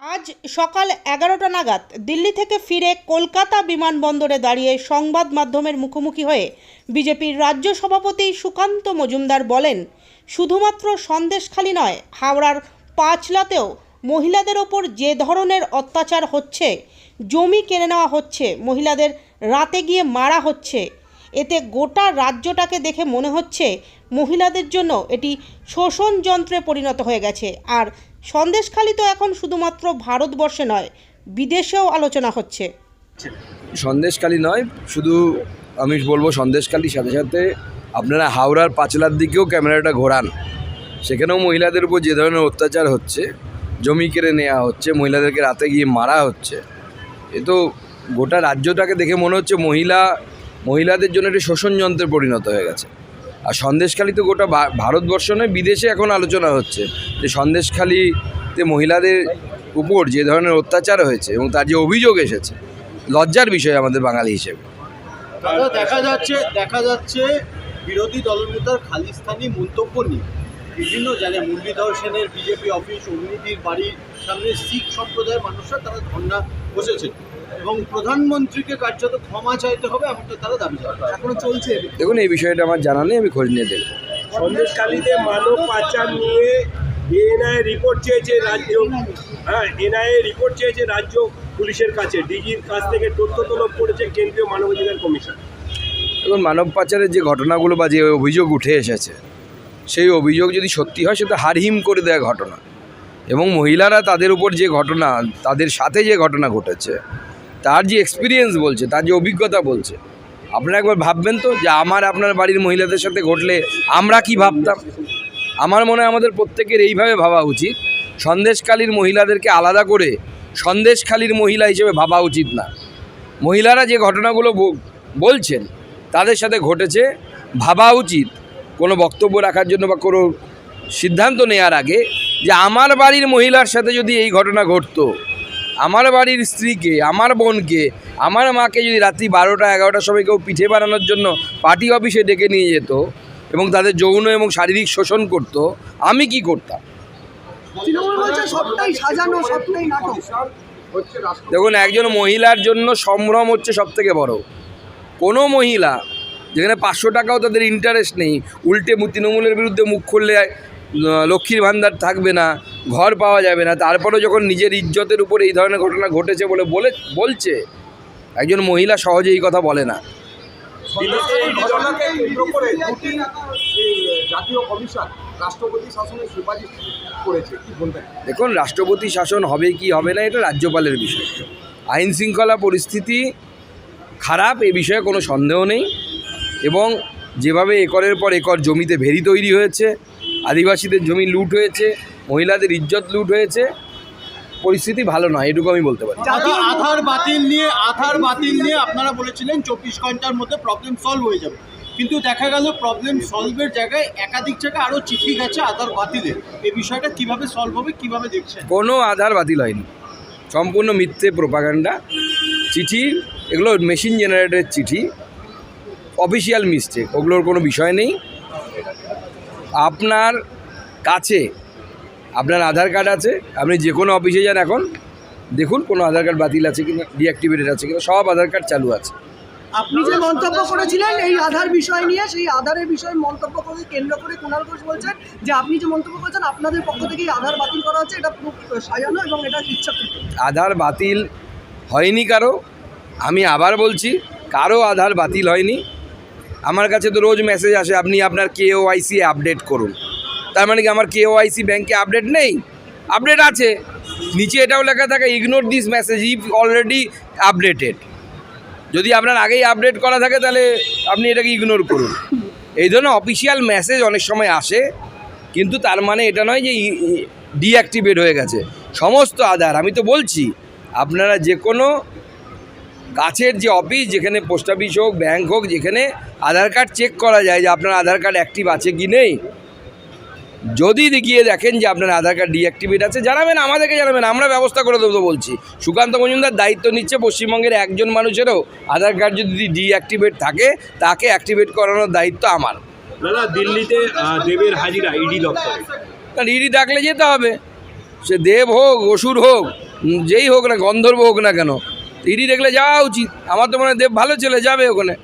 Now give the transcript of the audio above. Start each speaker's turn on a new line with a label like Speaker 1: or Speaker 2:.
Speaker 1: আজ সকাল এগারোটা নাগাদ দিল্লি থেকে ফিরে কলকাতা বিমানবন্দরে দাঁড়িয়ে সংবাদ মাধ্যমের মুখোমুখি হয়ে বিজেপির রাজ্য সভাপতি সুকান্ত মজুমদার বলেন, শুধুমাত্র সন্দেশখালি নয়, হাওড়ার পাঁচলাতেও মহিলাদের ওপর যে ধরনের অত্যাচার হচ্ছে, জমি কেড়ে নেওয়া হচ্ছে, মহিলাদের রাতে গিয়ে মারা হচ্ছে এতে গোটা রাজ্যটাকে দেখে মনে হচ্ছে মহিলাদের জন্য এটি শোষণ যন্ত্রে পরিণত হয়ে গেছে। আর সন্দেশখালি তো এখন শুধুমাত্র ভারতবর্ষে নয়, বিদেশেও আলোচনা হচ্ছে।
Speaker 2: সন্দেশখালি নয়, শুধু আমি বলব সন্দেশখালির সাথে সাথে আপনারা হাওড়ার পাঁচলার দিকেও ক্যামেরাটা ঘোরান। সেখানেও মহিলাদের উপর যে ধরনের অত্যাচার হচ্ছে, জমি কেড়ে নেওয়া হচ্ছে, মহিলাদেরকে রাতে গিয়ে মারা হচ্ছে, এ তো গোটা রাজ্যটাকে দেখে মনে হচ্ছে মহিলা মহিলাদের জন্য একটি শোষণ যন্ত্রে পরিণত হয়ে গেছে। আর সন্দেশখালি তো গোটা ভারতবর্ষ নয়, বিদেশে এখন আলোচনা হচ্ছে যে সন্দেশখালিতে মহিলাদের উপর যে ধরনের অত্যাচার হয়েছে এবং তার যে অভিযোগ এসেছে, লজ্জার বিষয় আমাদের বাঙালি হিসেবে।
Speaker 3: দেখা যাচ্ছে দেখা যাচ্ছে বিরোধী দলনেতার খালিস্তানি মন্তব্য নিয়ে। বিভিন্ন জায়গায় মুরলীধর সেনের বিজেপি অফিস অগ্নিদির বাড়ির সামনে শিখ সম্প্রদায়ের মানুষরা তারা ধর্ণা বসেছে এবং প্রধানমন্ত্রীকে কার্যত ক্ষমা চাইতে হবে এমনটা তারা দাবি জানাচ্ছে এখনও চলছে
Speaker 2: দেখুন এই বিষয়টা আমার জানা নেই আমি খোঁজ নিয়ে দেখব।
Speaker 4: সন্দেশকালীতে মানব পাচার নিয়ে এনআইএ রিপোর্ট চেয়েছে রাজ্য হ্যাঁ এনআইএ রিপোর্ট চেয়েছে রাজ্য পুলিশের কাছে। ডিজির কাছ থেকে তথ্য তলব করেছে কেন্দ্রীয় মানবাধিকার কমিশন।
Speaker 2: দেখুন মানব পাচারের যে ঘটনাগুলো বা যে অভিযোগ উঠে এসেছে সেই অভিযোগ যদি সত্যি হয়, সেটা হারহিম করে দেওয়া ঘটনা। এবং মহিলারা তাদের উপর যে ঘটনা, তাদের সাথে যে ঘটনা ঘটেছে, তার যে এক্সপিরিয়েন্স বলছে, তার যে অভিজ্ঞতা বলছে, আপনারা একবার ভাববেন তো যে আমার আপনার বাড়ির মহিলাদের সাথে ঘটলে আমরা কি ভাবতাম? আমার মনে হয় আমাদের প্রত্যেকের এইভাবে ভাবা উচিত। সন্দেশকালীর মহিলাদেরকে আলাদা করে সন্দেশখালীর মহিলা হিসেবে ভাবা উচিত না। মহিলারা যে ঘটনাগুলো বলছেন, তাদের সাথে ঘটেছে, ভাবা উচিত। কোনো বক্তব্য রাখার জন্য বা কোনো সিদ্ধান্ত নেওয়ার আগে যে আমার বাড়ির মহিলার সাথে যদি এই ঘটনা ঘটতো আমার বাড়ির স্ত্রীকে আমার বোনকে আমার মাকে যদি রাত্রি বারোটা এগারোটার সময় কেউ পিঠে বানানোর জন্য পার্টি অফিসে ডেকে নিয়ে যেত এবং তাদের যৌন এবং শারীরিক শোষণ করত আমি কি করতাম?
Speaker 5: সবটাই সাজানো সবটাই
Speaker 2: দেখুন একজন মহিলার জন্য সম্ভ্রম হচ্ছে সব থেকে বড়। কোনো মহিলা যেখানে পাঁচশো টাকাও তাদের ইন্টারেস্ট নেই। উল্টে তৃণমূলের বিরুদ্ধে মুখ খুললে লক্ষ্মীর ভাণ্ডার থাকবে না, ঘর পাওয়া যাবে না। তারপরেও যখন নিজের ইজ্জতের উপর এই ধরনের ঘটনা ঘটেছে বলে বলে বলছে, একজন মহিলা সহজে এই কথা বলে না। দেখুন, রাষ্ট্রপতি শাসন হবে কি হবে না, এটা রাজ্যপালের বিষয়। আইন শৃঙ্খলা পরিস্থিতি খারাপ, এ বিষয়ে কোনো সন্দেহ নেই। এবং যেভাবে একরের পর একর জমিতে ভেরি তৈরি হয়েছে আদিবাসীদের জমি লুট হয়েছে মহিলাদের ইজ্জত লুট হয়েছে পরিস্থিতি ভালো নয় এটুকু আমি বলতে পারি।
Speaker 3: আধার বাতিল নিয়ে আধার বাতিল নিয়ে আপনারা বলেছিলেন চব্বিশ ঘণ্টার মধ্যে প্রবলেম সলভ হয়ে যাবে। কিন্তু দেখা গেল প্রবলেম সলভের জায়গায় একাধিক জায়গায় আরও চিঠি গেছে আধার বাতিলের এই বিষয়টা কীভাবে সলভ হবে কীভাবে দেখছেন?
Speaker 2: কোনো আধার বাতিল হয়নি। সম্পূর্ণ মিথ্যে প্রোপাগান্ডা চিঠি এগুলো মেশিন জেনারেটেড চিঠি। অফিসিয়াল মিস্টেক ওগুলোর কোনো বিষয় নেই। আপনার কাছে আপনার আধার কার্ড আছে আপনি যে কোনো অফিসে যান এখন দেখুন কোনো আধার কার্ড বাতিল আছে কিনা ডিঅ্যাক্টিভেটেড আছে কিনা সব আধার কার্ড চালু আছে।
Speaker 5: আপনি যে মন্তব্য করেছিলেন এই আধার বিষয় নিয়ে সেই আধারের বিষয়ে মন্তব্য করে কেন্দ্র করে কুণাল ঘোষ বলছেন যে আপনি যে মন্তব্য করেছেন আপনাদের পক্ষ থেকে এই আধার বাতিল করা হচ্ছে এটা সাজানো এবং এটা ইচ্ছাকৃত।
Speaker 2: আধার বাতিল হয়নি কারও আমি আবার বলছি কারও আধার বাতিল হয়নি আমার কাছে তো রোজ মেসেজ আসে, আপনি আপনার কে ওআইসি আপডেট করুন। তার মানে কি আমার কে ওআইসি ব্যাংকে আপডেট নেই? আপডেট আছে। নিচে এটাও লেখা থাকে ignore this message if already updated যদি আপনার আগেই আপডেট করা থাকে, তাহলে আপনি এটাকে ইগনোর করুন। এই ধরনের অফিসিয়াল মেসেজ অনেক সময় আসে, কিন্তু তার মানে এটা নয় যে ডিঅ্যাক্টিভেট হয়ে গেছে। সমস্ত আধার, আমি তো বলছি, আপনারা যে কোনো কাছের যে অফিস যেখানে পোস্ট অফিস হোক ব্যাঙ্ক হোক যেখানে আধার কার্ড চেক করা যায় যে আপনার আধার কার্ড অ্যাক্টিভ আছে কি নেই। যদি গিয়ে দেখেন যে আপনার আধার কার্ড ডিঅ্যাক্টিভেট আছে জানাবেন আমাদেরকে জানাবেন আমরা ব্যবস্থা করে দেবো তো বলছি। সুকান্ত মজুমদার দায়িত্ব নিচ্ছে পশ্চিমবঙ্গের একজন মানুষেরও। আধার কার্ড যদি ডিঅ্যাক্টিভেট থাকে তাকে অ্যাক্টিভেট করানোর দায়িত্ব আমার।
Speaker 4: দাদা দিল্লিতে দেবের হাজিরা ইডি দপ্তরে।
Speaker 2: কারণ ইডি ডাকলে যেতে হবে। সে দেব হোক অসুর হোক যেই হোক না গন্ধর্ব হোক না কেন ইডি দেখলে যাওয়া উচিত। আমার তো মনে হয় দেব ভালো চলে যাবে ওখানে।